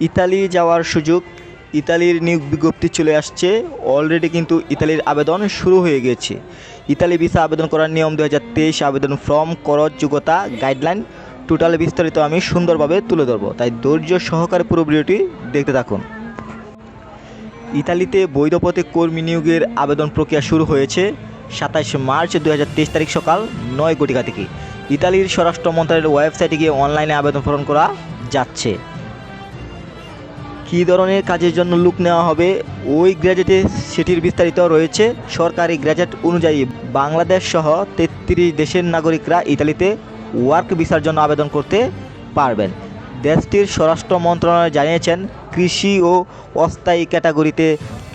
Italy যাওয়ার সুযোগ। ইতালির নিয়োগ বিজ্ঞপ্তি চলে আসছে। অলরেডি কিন্তু ইতালির আবেদন শুরু হয়ে গেছে। ইতালি ভিসা আবেদন করার নিয়ম দু হাজার তেইশ আবেদন ফর্ম করজ যোগ্যতা গাইডলাইন টোটাল বিস্তারিত আমি সুন্দরভাবে তুলে ধরবো। তাই ধৈর্য সহকারে পুরো ভিডিওটি দেখতে থাকুন। ইতালিতে বৈধ পথে কর্মী নিয়োগের আবেদন প্রক্রিয়া শুরু হয়েছে সাতাশ মার্চ দু হাজার তেইশ তারিখ সকাল নয় ঘটিকা থেকে। ইতালির স্বরাষ্ট্র মন্ত্রণালয়ের ওয়েবসাইটে গিয়ে অনলাইনে আবেদন পূরণ করা যাচ্ছে। কী ধরনের কাজের জন্য লুক নেওয়া হবে, ওই গ্র্যাজুয়েটে সেটির বিস্তারিত রয়েছে। সরকারি গ্র্যাজুয়েট অনুযায়ী বাংলাদেশ সহ তেত্রিশ দেশের নাগরিকরা ইতালিতে ওয়ার্ক ভিসার জন্য আবেদন করতে পারবেন। দেশটির স্বরাষ্ট্র মন্ত্রণালয় জানিয়েছেন, কৃষি ও অস্থায়ী ক্যাটাগরিতে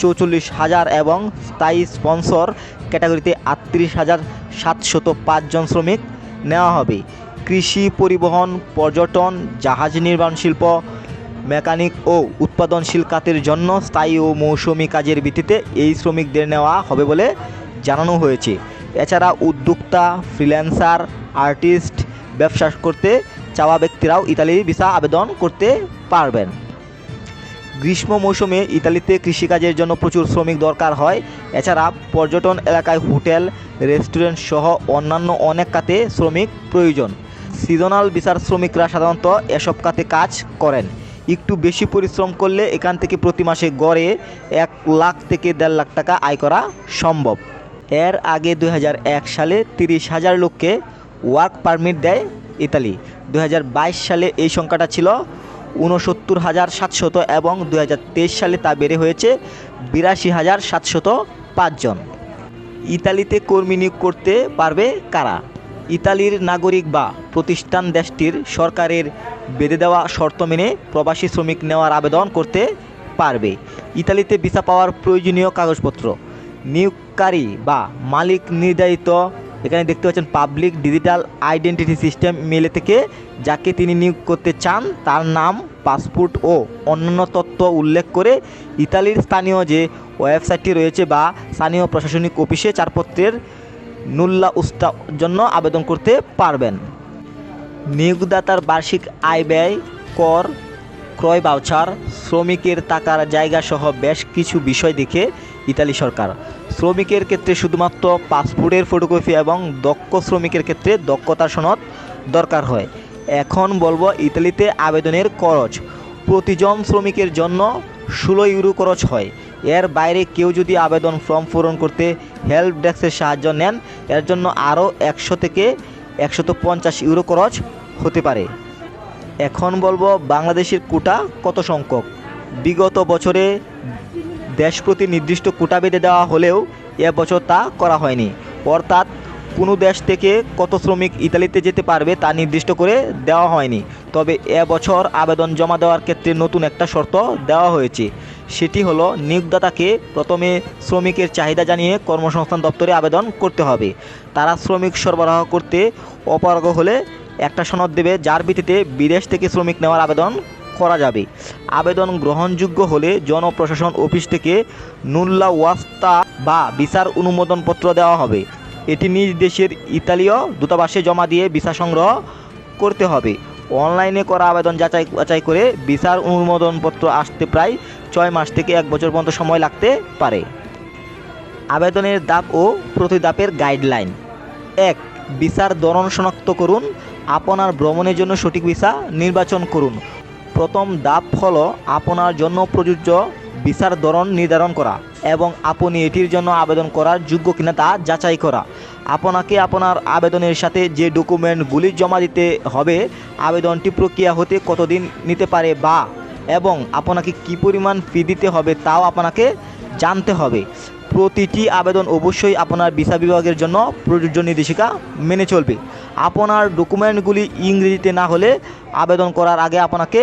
চৌচল্লিশ হাজার এবং স্থায়ী স্পন্সর ক্যাটাগরিতে আটত্রিশ হাজার সাতশত পাঁচজন শ্রমিক নেওয়া হবে। কৃষি পরিবহন, পর্যটন, জাহাজ নির্মাণ শিল্প মেকানিক ও উৎপাদনশীল খাতের জন্য স্থায়ী ও মৌসুমি কাজের ভিত্তিতে এই শ্রমিকদের নেওয়া হবে বলে জানানো হয়েছে। এছাড়া উদ্যোক্তা, ফ্রিল্যান্সার, আর্টিস্ট, ব্যবসা করতে চাওয়া ব্যক্তিরাও ইতালির ভিসা আবেদন করতে পারবেন। গ্রীষ্ম মৌসুমে ইতালিতে কৃষিকাজের জন্য প্রচুর শ্রমিক দরকার হয়। এছাড়া পর্যটন এলাকায় হোটেল, রেস্টুরেন্ট সহ অন্যান্য অনেক কাতে শ্রমিক প্রয়োজন। সিজনাল ভিসার শ্রমিকরা সাধারণত এসব কাতে কাজ করেন। একটু বেশি পরিশ্রম করলে এখান থেকে প্রতি মাসে গড়ে এক লাখ থেকে দেড় লাখ টাকা আয় করা সম্ভব। এর আগে দু হাজার এক সালে তিরিশ হাজার লোককে ওয়ার্ক পারমিট দেয় ইতালি। দু হাজার বাইশ সালে এই সংখ্যাটা ছিল ঊনসত্তর হাজার সাতশত এবং দু হাজার তেইশ সালে তা বেড়ে হয়েছে বিরাশি হাজার সাতশত পাঁচজন ইতালিতে কর্মী নিয়োগ করতে পারবে কারা? ইতালির নাগরিক বা প্রতিষ্ঠান দেশটির সরকারের বেঁধে দেওয়া শর্ত মেনে প্রবাসী শ্রমিক নেওয়ার আবেদন করতে পারবে। ইতালিতে ভিসা পাওয়ার প্রয়োজনীয় কাগজপত্র, নিয়োগকারী বা মালিক নির্ধারিত, এখানে দেখতে পাচ্ছেন পাবলিক ডিজিটাল আইডেন্টিটি সিস্টেম মেলে থেকে যাকে তিনি নিয়োগ করতে চান, তার নাম, পাসপোর্ট ও অন্যান্য তথ্য উল্লেখ করে ইতালির স্থানীয় যে ওয়েবসাইটটি রয়েছে বা স্থানীয় প্রশাসনিক অফিসে চারপত্রের নুল্লা উস্তা জন্য আবেদন করতে পারবেন। নিয়োগদাতার বার্ষিক আয় ব্যয়, কর, ক্রয় বাউচার শ্রমিকের টাকার জায়গা সহ বেশ কিছু বিষয় দেখে ইতালি সরকার। শ্রমিকের ক্ষেত্রে শুধুমাত্র পাসপোর্টের ফটোকপি এবং দক্ষ শ্রমিকের ক্ষেত্রে দক্ষতার সনদ দরকার হয়। এখন বলব ইতালিতে আবেদনের খরচ। প্রতিজন শ্রমিকের জন্য ষোলো ইউরো খরচ হয়। এর বাইরে কেউ যদি আবেদন ফর্ম পূরণ করতে হেল্প ডেস্কের সাহায্য নেন, এর জন্য আরও একশো থেকে একশত পঞ্চাশ ইউরো খরচ হতে পারে। এখন বলব বাংলাদেশের কোটা কত সংখ্যক? বিগত বছরে দেশ প্রতি নির্দিষ্ট কোটা বেঁধে দেওয়া হলেও এবছর তা করা হয়নি। অর্থাৎ কোনো দেশ থেকে কত শ্রমিক ইতালিতে যেতে পারবে তা নির্দিষ্ট করে দেওয়া হয়নি। তবে এবছর আবেদন জমা দেওয়ার ক্ষেত্রে নতুন একটা শর্ত দেওয়া হয়েছে। সেটি হলো, নিয়োগদাতাকে প্রথমে শ্রমিকের চাহিদা জানিয়ে কর্মসংস্থান দপ্তরে আবেদন করতে হবে। তারা শ্রমিক সরবরাহ করতে অপারগ হলে একটা সনদ দেবে, যার ভিত্তিতে বিদেশ থেকে শ্রমিক নেওয়ার আবেদন করা যাবে। আবেদন গ্রহণযোগ্য হলে জনপ্রশাসন অফিস থেকে নুল্লা ওয়াস্তা বা বিচার অনুমোদনপত্র দেওয়া হবে। এটি নিজ দেশের ইতালীয় দূতাবাসে জমা দিয়ে ভিসা সংগ্রহ করতে হবে। অনলাইনে করা আবেদন যাচাই, বাছাই করে ভিসার অনুমোদনপত্র আসতে প্রায় ছয় মাস থেকে এক বছর পর্যন্ত সময় লাগতে পারে। আবেদনের দাপ ও প্রতিদাপের গাইডলাইন। এক, ভিসার ধরন শনাক্ত করুন। আপনার ভ্রমণের জন্য সঠিক ভিসা নির্বাচন করুন। প্রথম দাপ হল আপনার জন্য প্রযোজ্য ভিসার ধরন নির্ধারণ করা এবং আপনি এটির জন্য আবেদন করার যোগ্য কিনা তা যাচাই করা। আপনাকে আপনার আবেদনের সাথে যে ডকুমেন্টগুলি জমা দিতে হবে, আবেদনটি প্রক্রিয়া হতে কতদিন নিতে পারে বা, এবং আপনাকে কি পরিমাণ ফি দিতে হবে তাও আপনাকে জানতে হবে। প্রতিটি আবেদন অবশ্যই আপনার ভিসা বিভাগের জন্য প্রযোজ্য নির্দেশিকা মেনে চলবে। আপনার ডকুমেন্টগুলি ইংরেজিতে না হলে আবেদন করার আগে আপনাকে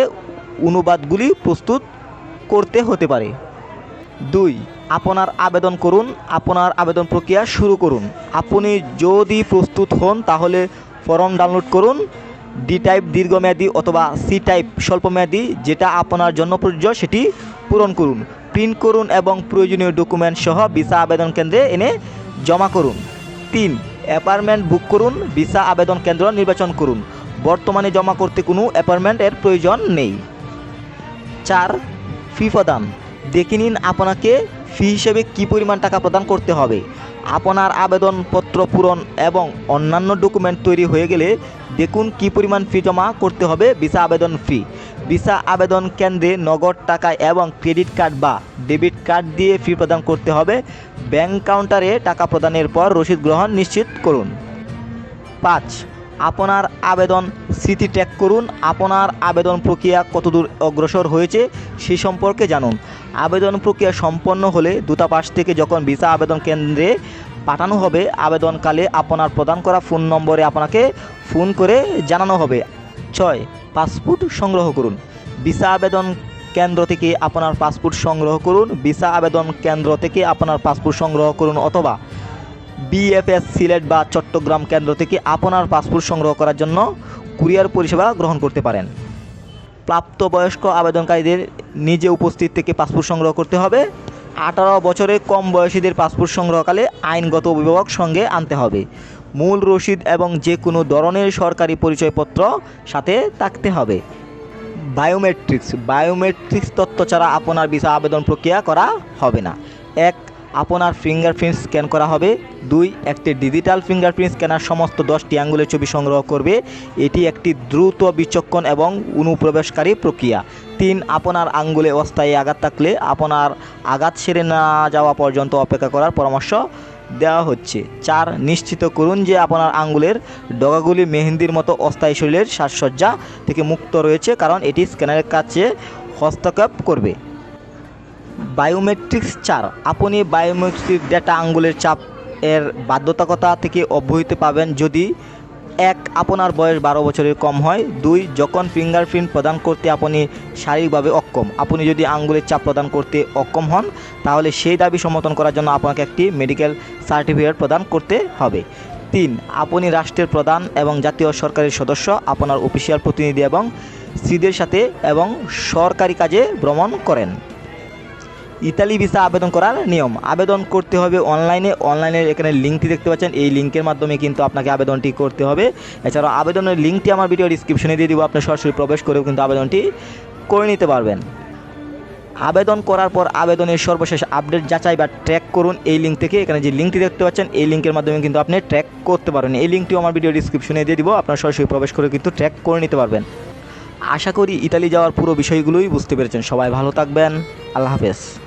অনুবাদগুলি প্রস্তুত করতে হতে পারে। দুই, আপনার আবেদন করুন, আপনার আবেদন প্রক্রিয়া শুরু করুন। আপনি যদি প্রস্তুত হন, তাহলে ফর্ম ডাউনলোড করুন ডি টাইপ দীর্ঘমেয়াদী অথবা সি টাইপ স্বল্পমেয়াদী, যেটা আপনার জন্য প্রযোজ্য, সেটি পূরণ করুন। প্রিন্ট করুন এবং প্রয়োজনীয় ডকুমেন্ট সহ ভিসা আবেদন কেন্দ্রে এনে জমা করুন। তিন, অ্যাপার্টমেন্ট বুক করুন, ভিসা আবেদন কেন্দ্র নির্বাচন করুন। বর্তমানে জমা করতে কোনো অ্যাপার্টমেন্টের প্রয়োজন নেই। চার ফি প্রদান। দেখে নিন আপনাকে ফি হিসেবে কী পরিমাণ টাকা প্রদান করতে হবে। আপনার আবেদনপত্র পূরণ এবং অন্যান্য ডকুমেন্ট তৈরি হয়ে গেলে দেখুন কী পরিমাণ ফি জমা করতে হবে ভিসা আবেদন ফি। ভিসা আবেদন কেন্দ্রে নগদ টাকা এবং ক্রেডিট কার্ড বা ডেবিট কার্ড দিয়ে ফি প্রদান করতে হবে। ব্যাংক কাউন্টারে টাকা প্রদানের পর রসিদ গ্রহণ নিশ্চিত করুন। পাঁচ আপনার আবেদন স্মৃতি ট্র্যাক করুন। আপনার আবেদন প্রক্রিয়া কতদূর অগ্রসর হয়েছে সে সম্পর্কে জানুন। আবেদন প্রক্রিয়া সম্পন্ন হলে দূতাবাস থেকে যখন ভিসা আবেদন কেন্দ্রে পাঠানো হবে, আবেদনকালে আপনার প্রদান করা ফোন নম্বরে আপনাকে ফোন করে জানানো হবে। ছয়, পাসপোর্ট সংগ্রহ করুন। ভিসা আবেদন কেন্দ্র থেকে আপনার পাসপোর্ট সংগ্রহ করুন। ভিসা আবেদন কেন্দ্র থেকে আপনার পাসপোর্ট সংগ্রহ করুন অথবা বিএফএস সিলেট বা চট্টগ্রাম কেন্দ্র থেকে আপনার পাসপোর্ট সংগ্রহ করার জন্য কুরিয়ার পরিষেবা গ্রহণ করতে পারেন। প্রাপ্তবয়স্ক আবেদনকারীদের নিজে উপস্থিত থেকে পাসপোর্ট সংগ্রহ করতে হবে। আঠারো বছরের কম বয়সীদের পাসপোর্ট সংগ্রহকালে আইনগত অভিভাবক সঙ্গে আনতে হবে। মূল রসিদ এবং যে কোনো ধরনের সরকারি পরিচয়পত্র সাথে থাকতে হবে। বায়োমেট্রিক্স বায়োমেট্রিক্স তথ্য ছাড়া আপনার ভিসা আবেদন প্রক্রিয়া করা হবে না। এক আপনার ফিঙ্গারপ্রিন্ট স্ক্যান করা হবে। দুই, একটি ডিজিটাল ফিঙ্গারপ্রিন্ট স্ক্যানার সমস্ত দশটি আঙ্গুলের ছবি সংগ্রহ করবে। এটি একটি দ্রুত বিচক্ষণ এবং অনুপ্রবেশকারী প্রক্রিয়া। তিন, আপনার আঙ্গুলে অস্থায়ী আঘাত থাকলে আপনার আঘাত সেরে না যাওয়া পর্যন্ত অপেক্ষা করার পরামর্শ দেওয়া হচ্ছে। চার, নিশ্চিত করুন যে আপনার আঙ্গুলের ডগাগুলি মেহেন্দির মতো অস্থায়ী শরীরের সাজসজ্জা থেকে মুক্ত রয়েছে, কারণ এটি স্ক্যানারের কাছে হস্তক্ষেপ করবে। বায়োমেট্রিক্স চার আপনি বায়োমেট্রিক ডেটা আঙ্গুলের চাপ এর বাধ্যতাকতা থেকে অব্যাহতি পাবেন যদি এক আপনার বয়স বারো বছরের কম হয় দুই যখন ফিঙ্গারপ্রিন্ট প্রদান করতে আপনি শারীরিকভাবে অক্ষম আপনি যদি আঙ্গুলের চাপ প্রদান করতে অক্ষম হন তাহলে সেই দাবি সমর্থন করার জন্য আপনাকে একটি মেডিকেল সার্টিফিকেট প্রদান করতে হবে তিন আপনি রাষ্ট্রের প্রধান এবং জাতীয় সরকারের সদস্য আপনার অফিসিয়াল প্রতিনিধি এবং স্ত্রীদের সাথে এবং সরকারি কাজে ভ্রমণ করেন ইতালি ভিসা আবেদন করার নিয়ম। আবেদন করতে হবে অনলাইনে। অনলাইনের এখানে লিঙ্কটি দেখতে পাচ্ছেন। এই লিঙ্কের মাধ্যমে কিন্তু আপনাকে আবেদনটি করতে হবে। এছাড়াও আবেদনের লিঙ্কটি আমার ভিডিও ডিসক্রিপশনে দিয়ে দিব। আপনি সরাসরি প্রবেশ করেও কিন্তু আবেদনটি করে নিতে পারবেন। আবেদন করার পর আবেদনের সর্বশেষ আপডেট যাচাই বা ট্র্যাক করুন। এই লিঙ্ক থেকে এখানে যে লিঙ্কটি দেখতে পাচ্ছেন, এই লিঙ্কের মাধ্যমে কিন্তু আপনি ট্র্যাক করতে পারেন এই লিঙ্কটিও আমার ভিডিও ডিসক্রিপশনে দিয়ে দিব। আপনার সরাসরি প্রবেশ করে কিন্তু ট্র্যাক করে নিতে পারবেন। আশা করি ইতালি যাওয়ার পুরো বিষয়গুলোই বুঝতে পেরেছেন। সবাই ভালো থাকবেন। আল্লাহ হাফেজ।